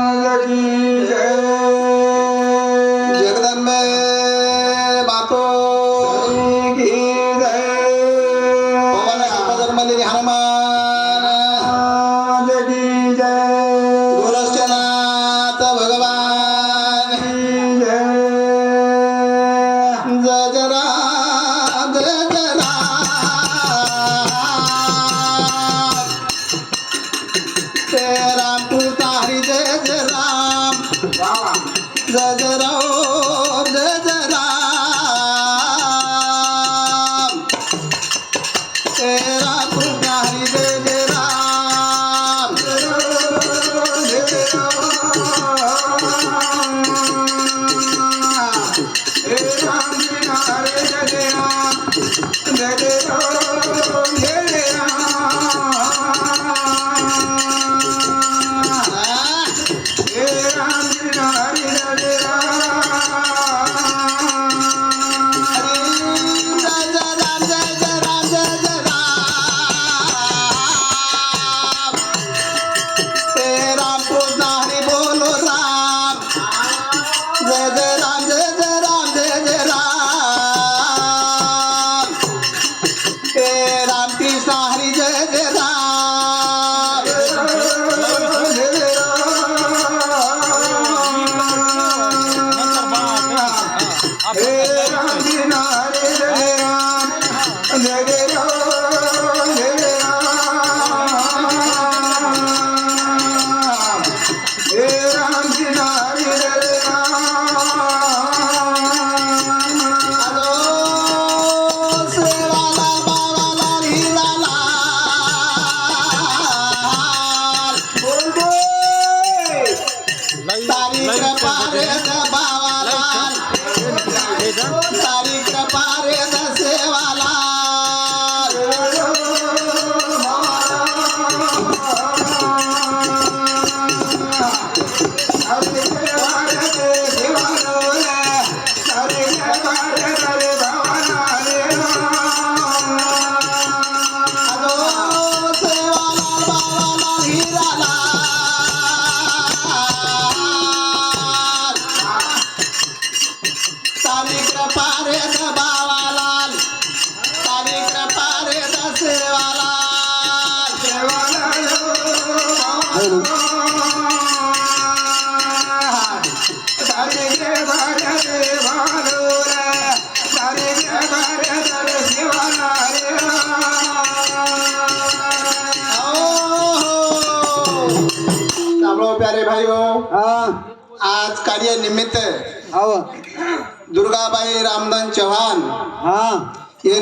الذي राम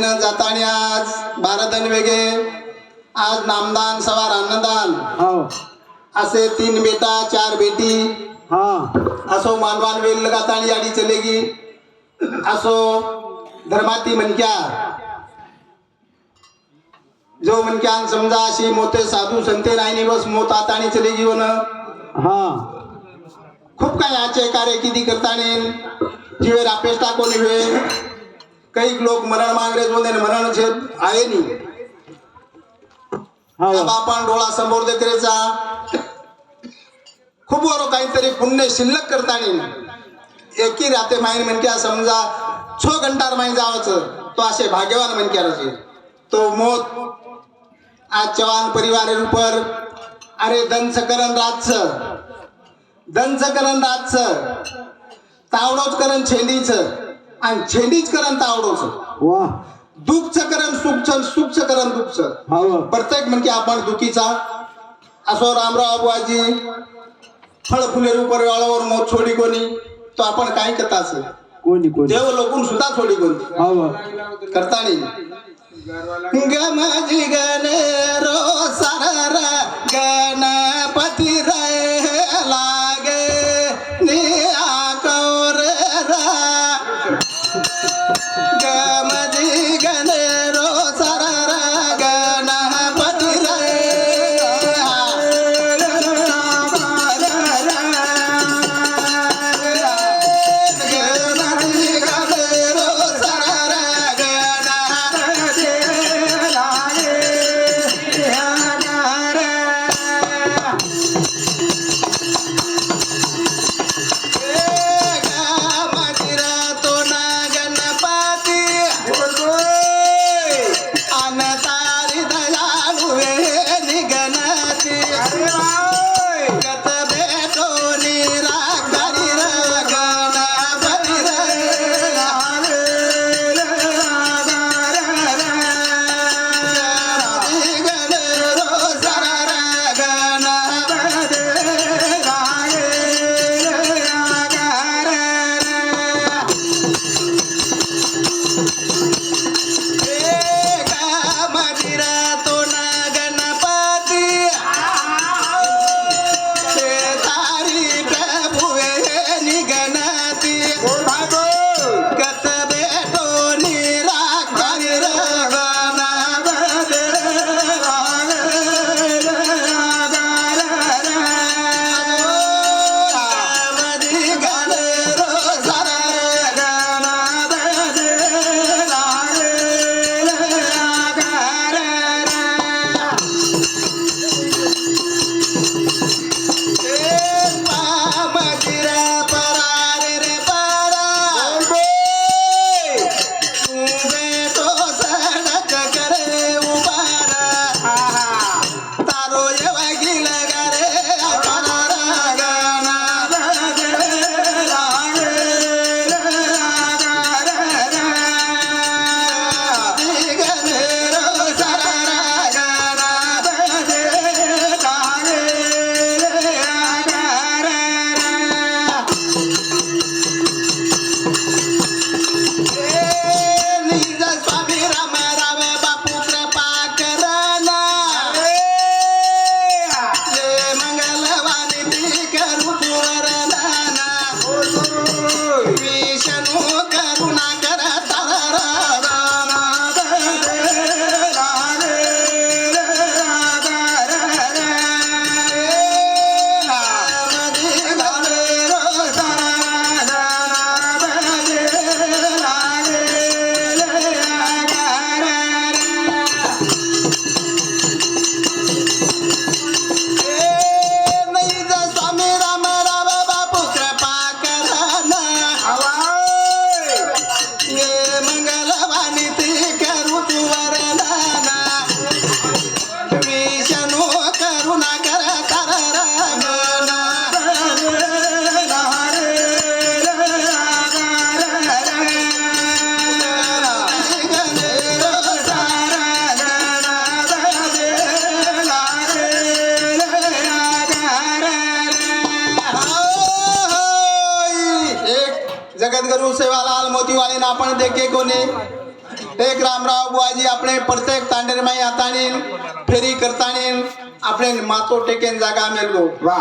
येणं जातानी आज बारादन वेगे आज नामदान सवार अन्नदान. असे तीन बेटा चार बेटी. असो मानवान वेल लगातानी आडी चलेगी. असो धर्माती मनक्या. जो मनक्यान समजा अशी मोठे साधू संते नाही बस मोत आतानी चलेगी वन खूप काही आजचे कार्य किती करताने. जीवे रापेष्टा कोणी वे काही लोक मरण मागरे बोलते मरण छे आहे नी आपण डोळा समोर दे करेचा खूप बरो काहीतरी पुण्य शिल्लक करताना एकी राते माहीन म्हणक्या समजा छो घंटार माहीन जावचं तो असे भाग्यवान म्हणक्या तो मोत आज चव्हाण परिवार ઉપર अरे दंसकरण राजच दंसकरण राजच तावडोच करण छेंडीच आणि छेंडीच करण तावडोच दुःखचं करण सुखचं सुखचं करण दुःखचं. प्रत्येक म्हणजे आपण दुखीचा. असो रामराव बुवाजी फळ फुले रुपर वाळावर मोत छोडी कोणी तो आपण काय करताच कोणी कोणी? देव लोकून सुद्धा छोडी कोणी? हवं करतानी गमजी गणेरो सरर गणपती रे जगत गुरु सेवालाल मोतीवाले ना आपण देखे कोणी एक रामराव बुवाजी આપણે प्रत्येक तांडेरमाई आतानी फेरी करतानी આપણે मातो टेकेन जागा मेललो वा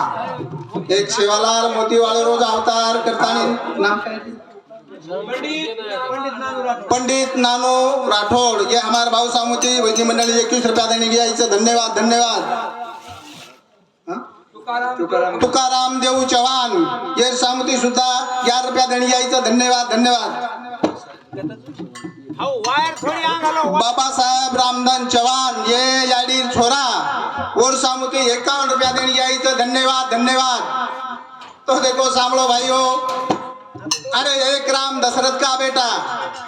एक सेवालाल मोतीवाले रोज अवतार करतानी नाम काय पंडित नानो राठोड ये हमारे भाऊ सामुती वैद्य मंडळी एकवीस रुपया देणे घ्यायचं धन्यवाद धन्यवाद हा? तुकाराम देऊ चव्हाण. ये सामुती सुद्धा ग्यार रुपया देणे घ्यायचं धन्यवाद धन्यवाद. बाबासाहेब रामदान चव्हाण ये याडी छोरा. और सामुती एकावन्न रुपया देणे घ्यायचं धन्यवाद धन्यवाद. तो देखो सांभळो भाई हो अरे एक राम दशरथ का बेटा?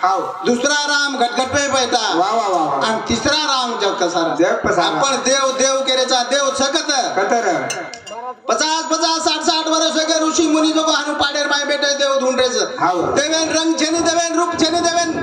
हाव. दुसरा राम घटघट पे बेटा. वा वा वा आणि तिसरा राम जग पसारा. आपण देव देव केरेचा देव सकत कतर. पचास पचास साठ साठ वर्ष के ऋषी मुनी जो हानु पाडेर माय बेटे देव ढूंढरेच हाव. देवेन रंग छेनी देवेन रूप छेनी देवेन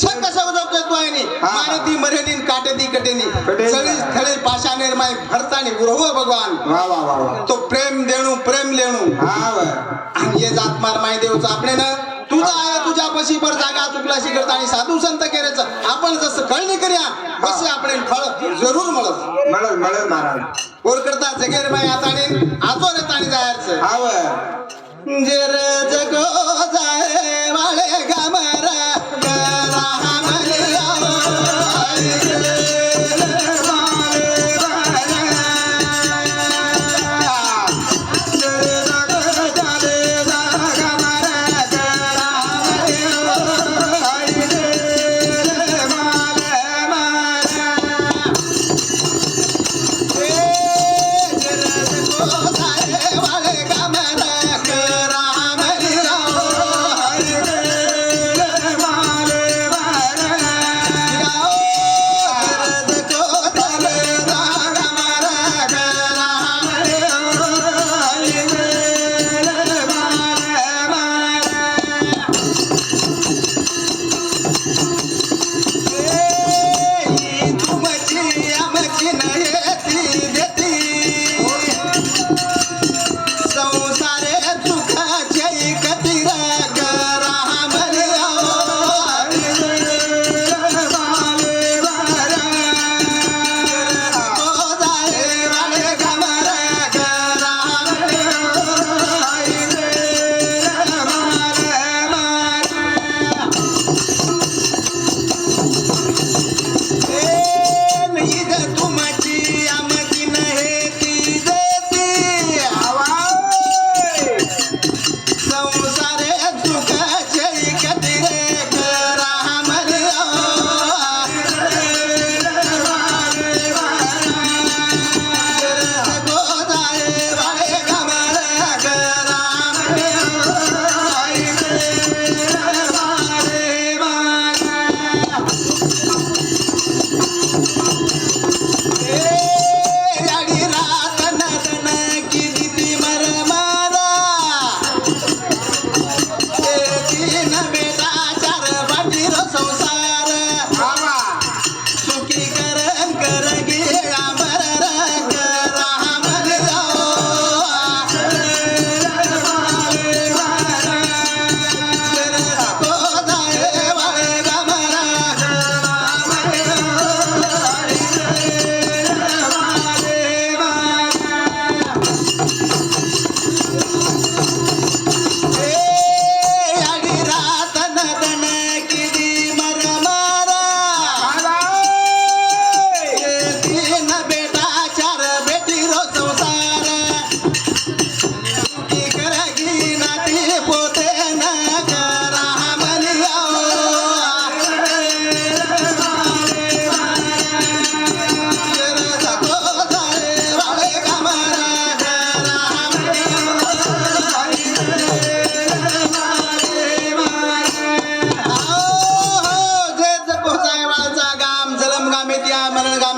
सब जो के तोयनी हा. मारे ती मरेनी काटे ती कटेनी कटेनी. सळी स्थळे पाशानेर माय भरतानी गुरव भगवान। वा वा वा वा। तो प्रेम देणू प्रेम आणि हे जात मार माय देवचं आपले ना तुझा आहे तुझ्या पशी पर जागा चुकलाशी करता आणि साधू संत केरेच। आपण जसं कळणी करूया तसे आपण फळ जरूर मिळत। मळल मळल महाराज। कोर करता जगेर माय आता आजो रे ताणी जायचं. हाव. जेर जगो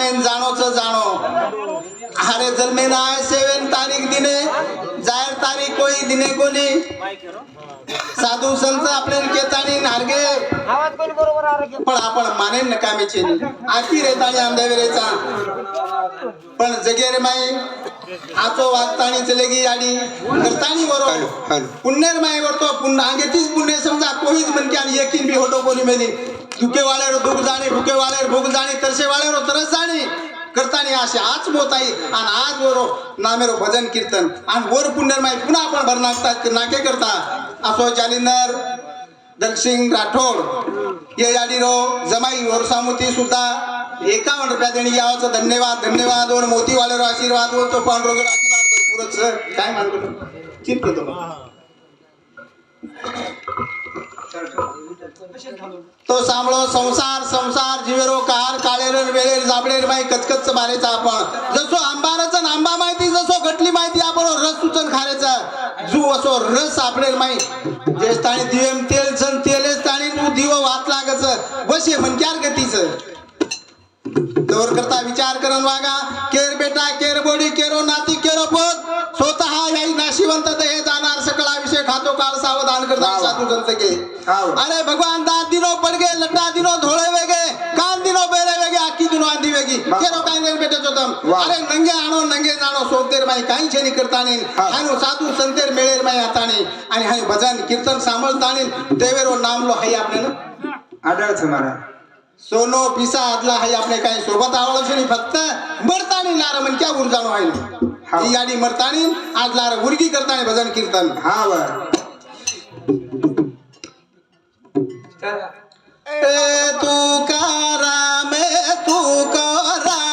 गामे जाणोच जाणो. अरे जन्मे नाय सेवेन तारीख दिने जाहीर तारीख कोई दिने कोणी साधू संत आपले केतानी नारगे पण आपण मानेन न कामेचे. आखी रेताणी अंधविरेचा पण जगेर माई आचो वागताणी चलेगी आडी. करताणी वरो. Hello, hello. पुण्यर माईवर तो पुन्हा अंगेतीच पुण्य समजा कोणीच म्हणके आणि एकीन बी होतो कोणी मेली दुखे वाळेर दुख जाणे भुके वाळेर भूक जाणे तरसे वाळेर तरस जाणे. करतानी असे आज मोताई आणि आज वरो नामेरो भजन कीर्तन. आणि वर पुण्यर माई पुन्हा आपण भर नागतात नाके करता. असो जालिंदर दलसिंग राठोड ये याडीरो जमाई वरसामुती सुद्धा. एकावन्न रुपया देणी यावाचं धन्यवाद धन्यवाद. वर मोती वालेरो आशीर्वाद वर तो पांडुरंग आशीर्वाद. भरपूरच. काय मानतो? चिंत तो तो संसार संसार जिवेरो कार काळेर वेळेर जाबडेर माई कचकच मारायचा आपण. जसो आंबाराचा आंबा माहिती जसो घटली माहिती आपण रस सुचन खायचा जू असो रस आपडेर माई. जे स्थानी दिवेम तेल सन तेलेच ताणी तू दिव वात लागच. बसे म्हणक्यार गतीच? तवर करता विचार करून वागा. केर बेटा केर बोडी केरो नाती केरो पोत. स्वतः याई नाशिवंत ते हे जाणार. सकळा विषय खातो काळ सावधान करता. साधू संत के. अरे भगवान दात दिनो पडगे लट्टा दिनो धोळे वेगे कान दिनो बेरे वेगे आखी दिनो आंधी वेगी. केरो काय नाही बेटे चोतम. अरे नंगे आणो नंगे जाणो सोतेर माई काही छेनी करतानी हाव. हानो साधू संतेर मेळेर माई हातानी आणि हाय भजन कीर्तन सांभाळतानी देवेरो नामलो हाय आपल्याला. आढळचं महाराज सोनो पिसा आदला हाय आपले काही सोबत आवडच नाही फक्त मरतानी लार म्हण क्या उर्जानो आहे याडी मरतानी आज लार उर्गी करतानी भजन कीर्तन। हा बर ए तू का राम ए तू का राम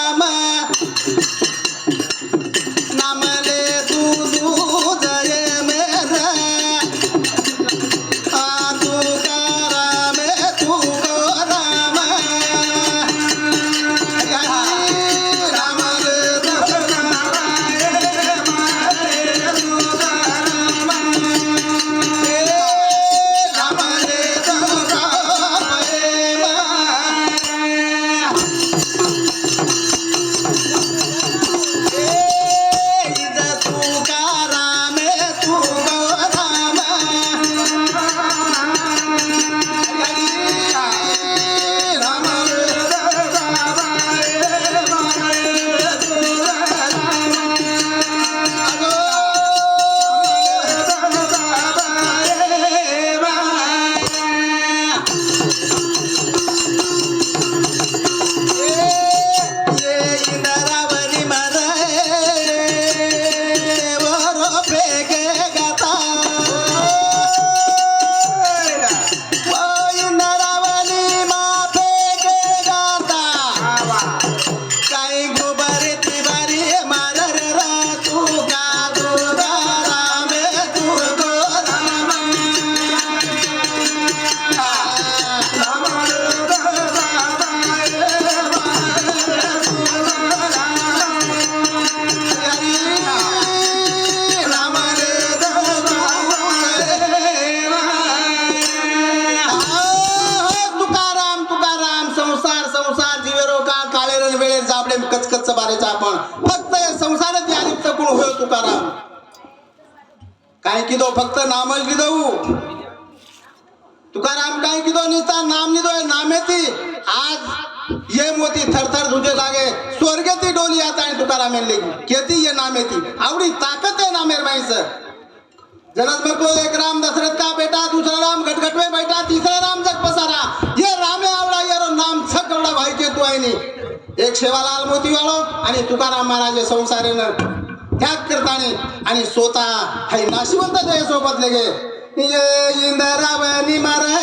आज ये मोती थरथर तुझे लागे स्वर्गती डोली आता आणि तुकाराम यांनी केती ये नामेती आवडी ताकद आहे नामेर माईचं. जनस बघतो एक राम दशरथ का बेटा? दूसरा राम घटघट में बैठा तीसरा राम जग पसारा. ये रामे आवडा ये नाम छक एवढा भाई के तू आहे नी. एक शेवालाल मोती वाळो आणि तुकाराम महाराज संसारेनं त्याग करताने आणि स्वतः हाय नाशिवंत सोबत लगे. ये इंदरावनी मारे.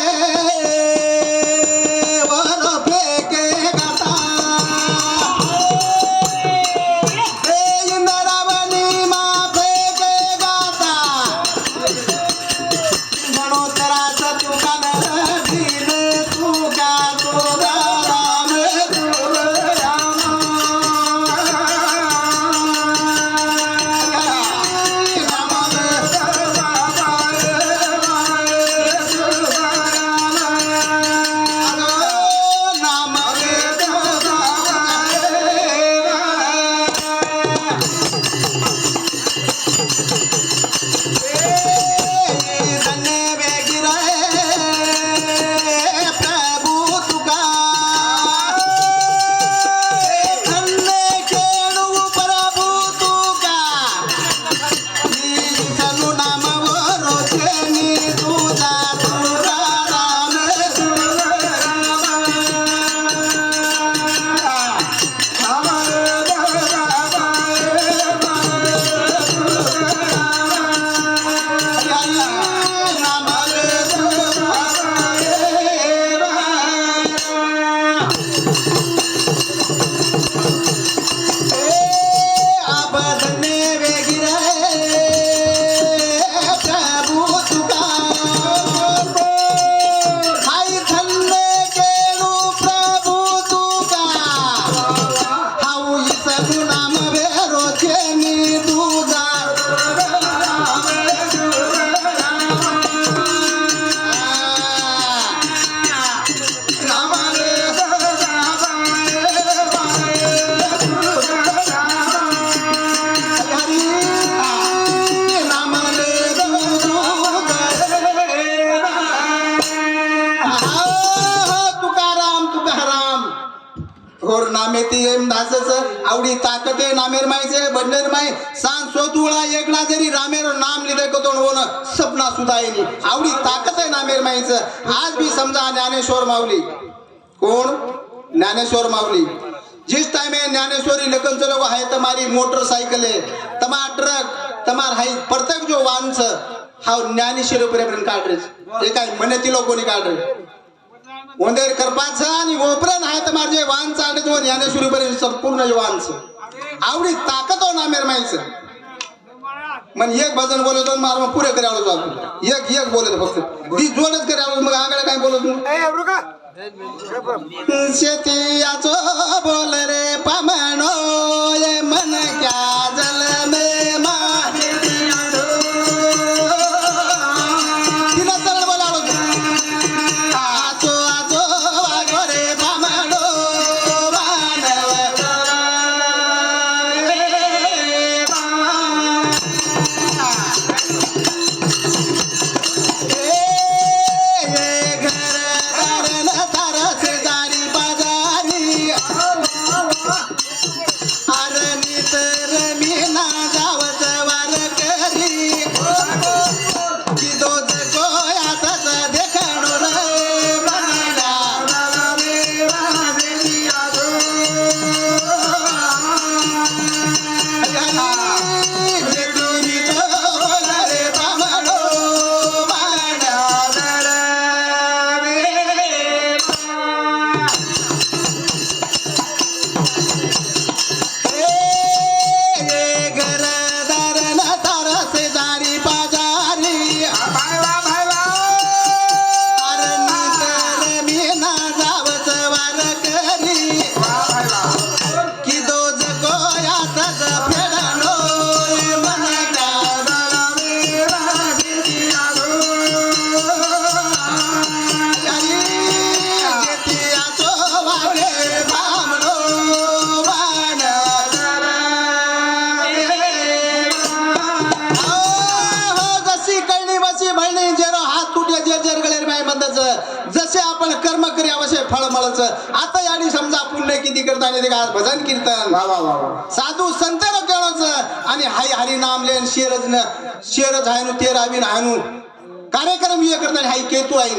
नामे ती एम दासच आवडी ताकते नामेर मायचे बंडर माय सांग स्वतुळा एकला जरी रामेर नाम लिदे को तोंड होण सपना सुद्धा येईल आवडी ताकत आहे नामेर मायच आज बी समजा ज्ञानेश्वर माऊली. कोण? ज्ञानेश्वर माऊली. जिस टाइम है ज्ञानेश्वरी लेखन चलो है तुम्हारी मोटरसाइकिल है तमार ट्रक तमार हाई प्रत्येक जो वाहनच हा ज्ञानेश्वरी पर्यंत काढ रे ते काय म्हणतील कोणी काढ रे ओंदेर करपाचं आणि ओपरन आहे तुम्हार जे वाहन चालते वो ज्ञानेश्वरी पर्यंत संपूर्ण वाहनच आवडी ताकद हो नामेर माहीचं मग एक भजन बोलतो मार मग पुरे करावं जातो एक एक बोलत फक्त. ती जोडच करावं मग आकडे काय बोलत मग शेतीयाचो बोल रे पामणो. मळच आता याडी समजा पुण्य किती करता ते आज भजन कीर्तन. साधू संत केळच आणि हाय हरी नाम लेन शेरज न शेरज हायनु ते रावीन हायनु. कार्यक्रम ये करता हाय केतू आहे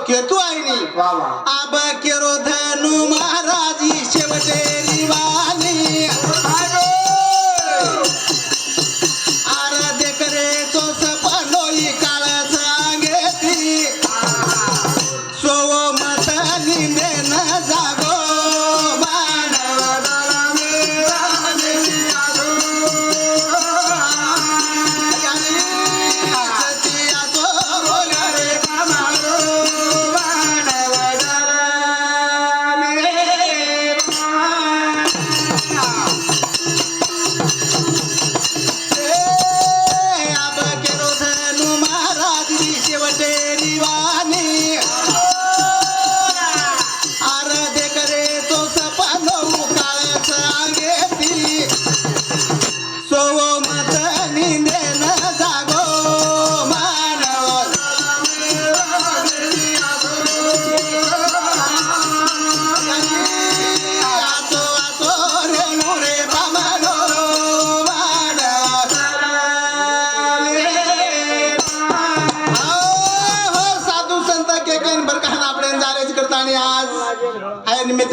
वर केतो आहे नी वा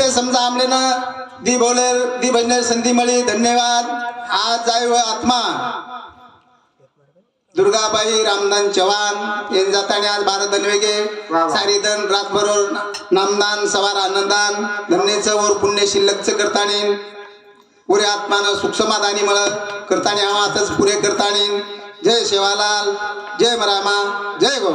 निमित्त समजा आमले ना दी बोले दी भजने संधी मिळी धन्यवाद. आज जाय व आत्मा. दुर्गाबाई रामदान चव्हाण येन जाताना आज वा वा. सारी दन रातभर नामदान सवार आनंदान धन्यचं वर पुण्य शिल्लकचं करतानी. पुरे आत्मानं सुख समाधानी मळ करतानी आवातच पुरे करतानी. जय शेवालाल जय मरामा जय गो